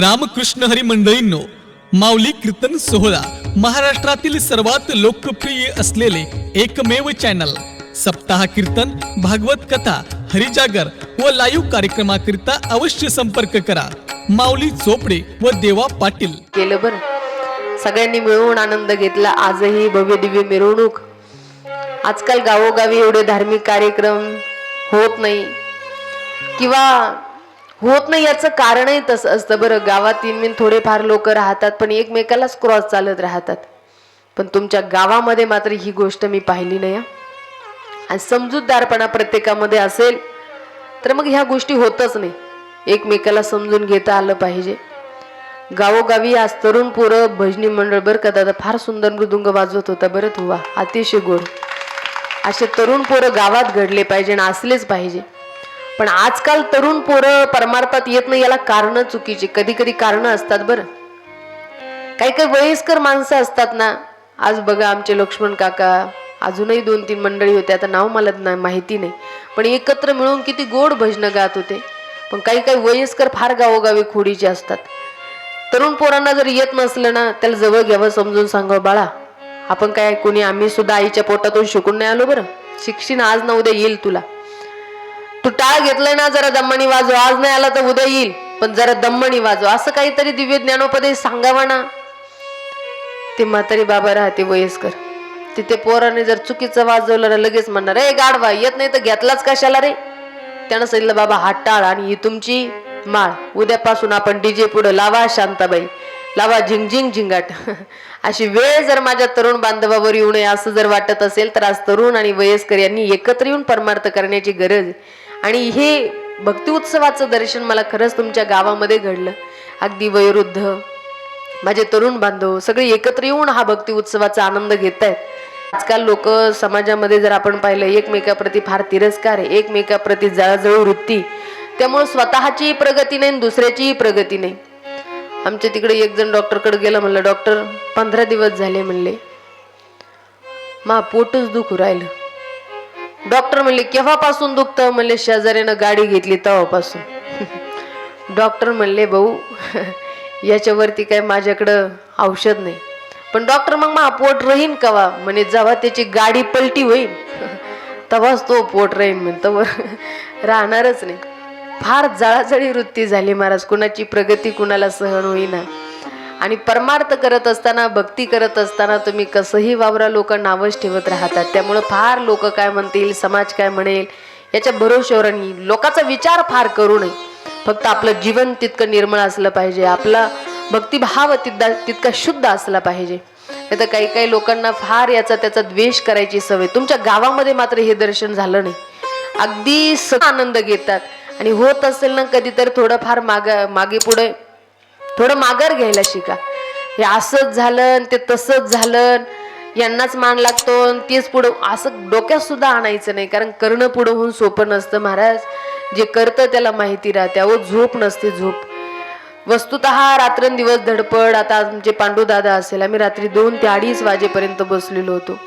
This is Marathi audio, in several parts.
रामकृष्ण हरी मंडळींनो माऊली कीर्तन सोहळा महाराष्ट्रातील सर्वात लोकप्रिय असलेले एकमेव चॅनल सप्ताह कीर्तन भागवत कथा हरिजागर व लाईव्ह कार्यक्रमाकरिता अवश्य संपर्क करा. माऊली चोपडे व देवा पाटील. केलं बरं. सगळ्यांनी मिळून आनंद घेतला. आजही भव्य दिव्य मिरवणूक. आजकाल गावोगावी एवढे धार्मिक कार्यक्रम होत नाही. किंवा होत नाही याचं कारणही तसं असतं बरं. गावात तीन मिन थोडेफार लोक राहतात पण एकमेकालाच क्रॉस चालत राहतात. पण तुमच्या गावामध्ये मात्र ही गोष्ट मी पाहिली नाही आणि समजूतदारपणा प्रत्येकामध्ये असेल तर मग ह्या गोष्टी होतच नाही. एकमेकाला समजून घेता आलं पाहिजे. गावोगावी आज तरुण पोरं भजनी मंडळ बरं का दादा फार सुंदर मृदुंग वाजवत होता बरं तुवा अतिशय गोड. असे तरुण पोरं गावात घडले पाहिजे आणि असलेच पाहिजे. पण आजकाल तरुण पोरं परमार्थात येत नाही याला कारण चुकीची. कधी कधी कारण असतात बरं. काही काही वयस्कर माणसं असतात ना आज बघा आमचे लक्ष्मण काका अजूनही दोन तीन मंडळी होते आता नाव मला नाही माहिती नाही. पण एकत्र मिळून किती गोड भजनं गात होते. पण काही काही वयस्कर फार गावोगावी खोडीचे असतात. तरुण पोरांना जर येत नसलं ना त्याला जवळ घ्यावं समजून सांगावं बाळा आपण काय कोणी आम्ही सुद्धा आईच्या पोटातून शिकून नाही आलो बरं? शिक्षण आज ना उद्या येईल तुला. तू टाळ घेतलंय ना जरा दम्मणी वाजव. आज नाही आला तर उद्या येईल पण जरा दम्मणी वाजव. असं काहीतरी दिव्य ज्ञानोपदेश सांगावा ना. ते म्हातारी बाबा राहते वयस्कर. तिथे पोराने जर चुकीचं वाजवलं ना लगेच म्हणणार ए गाडवा येत नाही तर घेतलाच कशाला रे? त्यानं सांगितलं बाबा हा टाळ आणि ही तुमची माळ. उद्यापासून आपण डीजे पुढे लावा शांताबाई. लावा झिंगझिंग झिंगाट. अशी वेळ जर माझ्या तरुण बांधवावर येऊ नये असं जर वाटत असेल तर आज तरुण आणि वयस्कर यांनी एकत्र येऊन परमार्थ करण्याची गरज आणि हे भक्ती उत्सवाचं दर्शन मला खरंच तुमच्या गावामध्ये घडलं. अगदी वयोवृद्ध माझे तरुण बांधव सगळे एकत्र येऊन हा भक्ती उत्सवाचा आनंद घेत आहेत आजकाल लोक समाजामध्ये जर आपण पाहिलं एकमेकाप्रती फार तिरस्कार आहे एकमेकाप्रती जळजळ वृत्ती. त्यामुळे स्वतःचीही प्रगती नाही आणि दुसऱ्याचीही प्रगती नाही. आमच्या तिकडे एक जण डॉक्टरकडे गेलं म्हणलं डॉक्टर पंधरा दिवस झाले म्हणले. मा पोटच दुखू राहिलं. डॉक्टर म्हणले केव्हापासून दुखतं? म्हणले शेजाऱ्यानं गाडी घेतली तेव्हापासून. डॉक्टर म्हणले भाऊ याच्यावरती काय माझ्याकडं औषध नाही. पण डॉक्टर मग मा पोट राहीन कवा? म्हणे जेव्हा त्याची गाडी पलटी होईल तेव्हाच तो पोट राहीन म्हणतो राहणारच नाही. फार जळाजळी वृत्ती झाली महाराज कुणाची प्रगती कुणाला सहन होईना. आणि परमार्थ करत असताना भक्ती करत असताना तुम्ही कसंही वावरा लोक नावच ठेवत राहतात. त्यामुळं फार लोक काय म्हणतील समाज काय म्हणेल याच्या भरोश्यावर लोकांचा विचार फार करू नये. फक्त आपलं जीवन तितकं निर्मळ असलं पाहिजे. आपला भक्तिभाव तितका तितका शुद्ध असला पाहिजे. नाही तर काही काही लोकांना फार याचा त्याचा द्वेष करायची सवय. तुमच्या गावामध्ये मात्र हे दर्शन झालं नाही. अगदी स आनंद घेतात. आणि होत असेल ना कधीतरी थोडंफार माग मागे पुढे थोडं माघार घ्यायला शिका. हे असंच झालं आणि ते तसंच झालं यांनाच मान लागतो आणि तेच पुढं असं डोक्यात सुद्धा आणायचं नाही. कारण करणं पुढं होऊन सोपं नसतं महाराज. जे करतं त्याला माहिती राहते. अहो झोप नसते झोप. वस्तुत रात्रंदिवस धडपड. आता आमचे पांडूदादा असेल. आम्ही रात्री दोन ते अडीच वाजेपर्यंत बसलेलो होतो.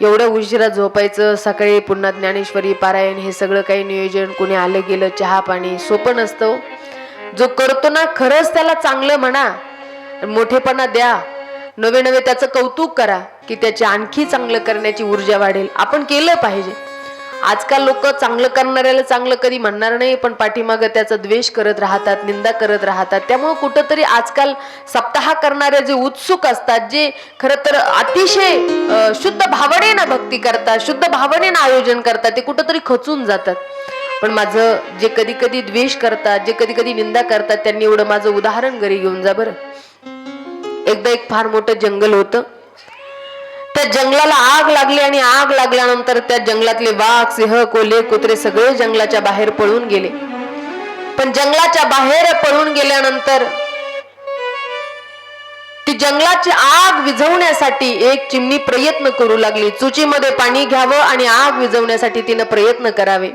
एवढ्या उशिरा झोपायचं. सकाळी पुन्हा ज्ञानेश्वरी पारायण हे सगळं काही नियोजन. कोणी आलं गेलं चहा पाणी. सोपं नसतं हो. जो करतो ना खरंच त्याला चांगलं म्हणा. मोठेपणा द्या. नवे नवे त्याचं कौतुक करा की त्याचे आणखी चांगलं करण्याची ऊर्जा वाढेल. आपण केलं पाहिजे. आजकाल लोक चांगलं करणाऱ्याला चांगलं कधी म्हणणार नाही पण पाठीमागं त्याचा द्वेष करत राहतात निंदा करत राहतात. त्यामुळं कुठंतरी आजकाल सप्ताह करणारे जे उत्सुक असतात जे खरं तर अतिशय शुद्ध भावनेनं भक्ती करतात शुद्ध भावनेनं आयोजन करतात ते कुठंतरी खचून जातात. पण माझं जे कधी कधी द्वेष करतात जे कधी कधी निंदा करतात त्यांनी एवढं माझं उदाहरण घरी घेऊन जा बरं. एकदा एक फार मोठं जंगल होतं. त्या जंगलाला आग लागली आणि आग लागल्यानंतर त्या जंगलातले वाघ सिंह कोले कुत्रे सगळे जंगलाच्या बाहेर पळून गेले. पण जंगलाच्या बाहेर पळून गेल्यानंतर ती जंगलाची आग विझवण्यासाठी एक चिमणी प्रयत्न करू लागली. चुचीमध्ये पाणी घ्यावं आणि आग विझवण्यासाठी तिनं प्रयत्न करावे.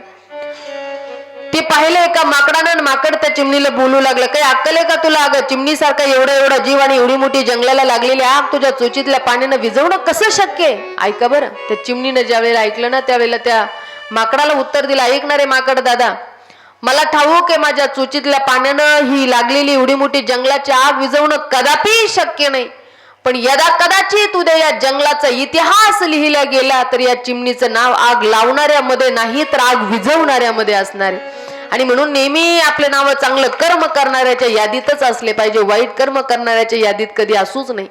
ते पाहिलं का माकडानं आणि माकड त्या चिमणीला बोलू लागलं. काही अक्कल आहे का तुला? अगं चिमणीसारखा एवढा एवढा जीव आणि एवढी मोठी जंगलाला लागलेली आग तुझ्या चोचीतल्या पाण्यानं विझवणं कसं शक्य आहे? ऐका बरं. त्या चिमणीनं ज्यावेळेला ऐकलं ना त्यावेळेला त्या माकडाला उत्तर दिलं ऐकणारे माकड दादा मला ठाऊक आहे माझ्या चुचीतल्या पाण्यानं ही लागलेली एवढी मोठी जंगलाची आग विझवणं कदापि शक्य नाही. पण यदा कदाचित उद्या या जंगलाचा इतिहास लिहिला गेला तर या चिमणीचं नाव आग लावणाऱ्यामध्ये नाही तर आग विझवणाऱ्यामध्ये असणार आणि म्हणून नेहमी आपले नाव चांगलं कर्म करणाऱ्याच्या यादीतच असले पाहिजे. वाईट कर्म करणाऱ्याच्या यादीत कधी असूच नाही.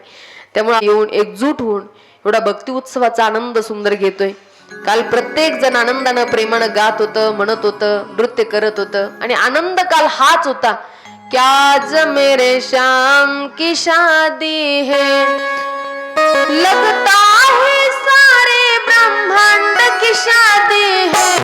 त्यामुळे येऊन एकजूट होऊन एवढा भक्ती उत्सवाचा आनंद सुंदर घेतोय. काल प्रत्येक जण आनंदानं प्रेमानं गात होतं म्हणत होतं नृत्य करत होतं. आणि आनंद काल हाच होता. की आज मेरे शाम की शादी है? लगता है सारे ब्रह्मांड की शादी है।